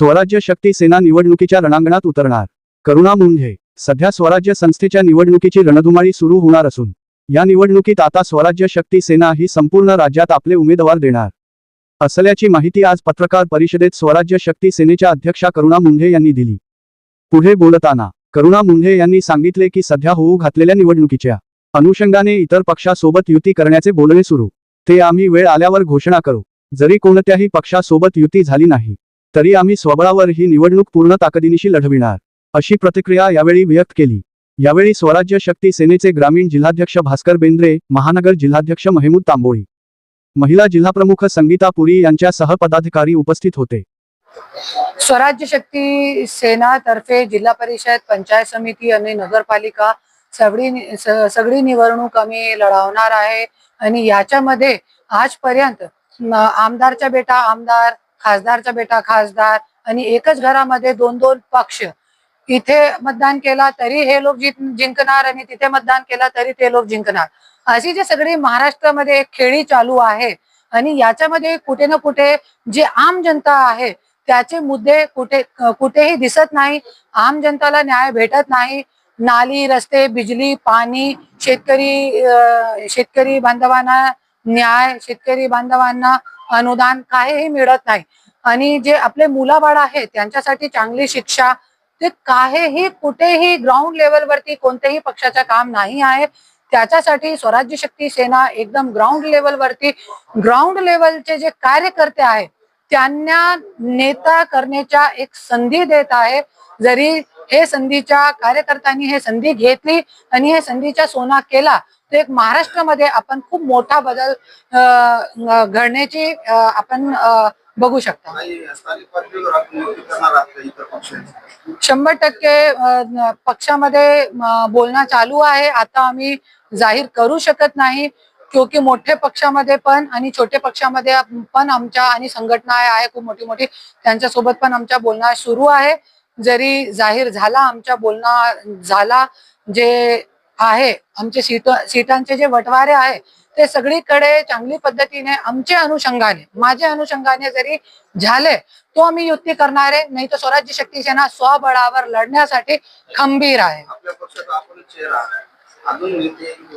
स्वराज्य शक्ती सेना निवडणुकीच्या रणांगणात उतरणार. करुणा मुंढे सध्या स्वराज्य संस्थेच्या निवडणुकीची रणधुमाळी सुरू होणार असून या निवडणुकीत आता स्वराज्य शक्ती सेना ही संपूर्ण राज्यात आपले उमेदवार देणार. असल्याची माहिती आज पत्रकार परिषदेत स्वराज्य शक्ती सेनेच्या अध्यक्षा करुणा मुंढे यांनी दिली. पुढे बोलताना करुणा मुंढे यांनी सांगितले की सध्या होऊ घातलेल्या निवडणुकीच्या अनुषंगाने इतर पक्षासोबत युती करण्याचे बोलणे सुरू. ते आम्ही वेळ आल्यावर घोषणा करू. जरी कोणत्याही पक्षासोबत युती झाली नाही. तरी आम्ही स्वबळावर ही निवडणूक पूर्ण ताकदीनिशी लढविणार अशी प्रतिक्रिया यावेळी व्यक्त केली. यावेळी स्वराज्य शक्ती सेनेचे ग्रामीण जिल्हाध्यक्ष भास्कर बेंद्रे महानगर जिल्हाध्यक्ष महेमूद तांबोळी महिला जिल्हाप्रमुख संगीता पुरी यांच्या पदाधिकारी उपस्थित होते. स्वराज्य शक्ती सेनातर्फे जिल्हा परिषद पंचायत समिती आणि नगरपालिका सगळी सगळी निवडणूक आम्ही लढवणार आहे. आणि याच्यामध्ये आजपर्यंत आमदारच्या बेटा आमदार खासदारचा बेटा खासदार आणि एकच घरामध्ये दोन दोन पक्ष. इथे मतदान केला तरी हे लोक जिंकणार आणि तिथे मतदान केला तरी ते लोक जिंकणार. अशी जी सगळी महाराष्ट्रामध्ये एक खेळी चालू आहे आणि याच्यामध्ये कुठे ना कुठे जे आम जनता आहे त्याचे मुद्दे कुठे कुठेही दिसत नाही. आम जनताला न्याय भेटत नाही. नाली रस्ते बिजली पाणी शेतकरी शेतकरी बांधवांना न्याय शेतकरी बांधवांना अनुदान काहीही मिळत नाही. आणि जे आपले मुलाबाळ आहेत त्यांच्यासाठी चांगली शिक्षा ते काहीही कुठेही ग्राउंड लेवलवरती कोणत्याही पक्षाचं काम नाही आहे. त्याच्यासाठी स्वराज्य शक्ती सेना एकदम ग्राउंड लेवलवरती ग्राउंड लेवलचे जे कार्यकर्ते आहेत त्यांना नेता करण्याच्या एक संधी देत आहे. जरी हे संधीच्या कार्यकर्त्यांनी हे संधी घेतली आणि हे संधीचा सोना केला. तर एक महाराष्ट्रामध्ये आपण खूप मोठा बदल घडण्याची आपण बघू शकता. शंभर टक्के पक्षामध्ये बोलणं चालू आहे. आता आम्ही जाहीर करू शकत नाही. क्योंकि मोठे पक्षामध्ये पण आणि छोटे पक्षामध्ये पण आमच्या आणि संघटना आहे खूप मोठी मोठी त्यांच्यासोबत पण आमच्या बोलणं सुरू आहे. जरी जाहीर झाला आमच्या बोलणं झाला जे आहे आमचे सीट सीटांचे जे बंटवारे आहे ते सगळीकडे चांगली पद्धतीने आमचे अनुषंगाने माझे अनुषंगाने जरी झाले तो आम्ही युती करणार आहे नाही तर स्वराज्य शक्ती सेना स्वबळावर लढण्यासाठी खंबीर आहे.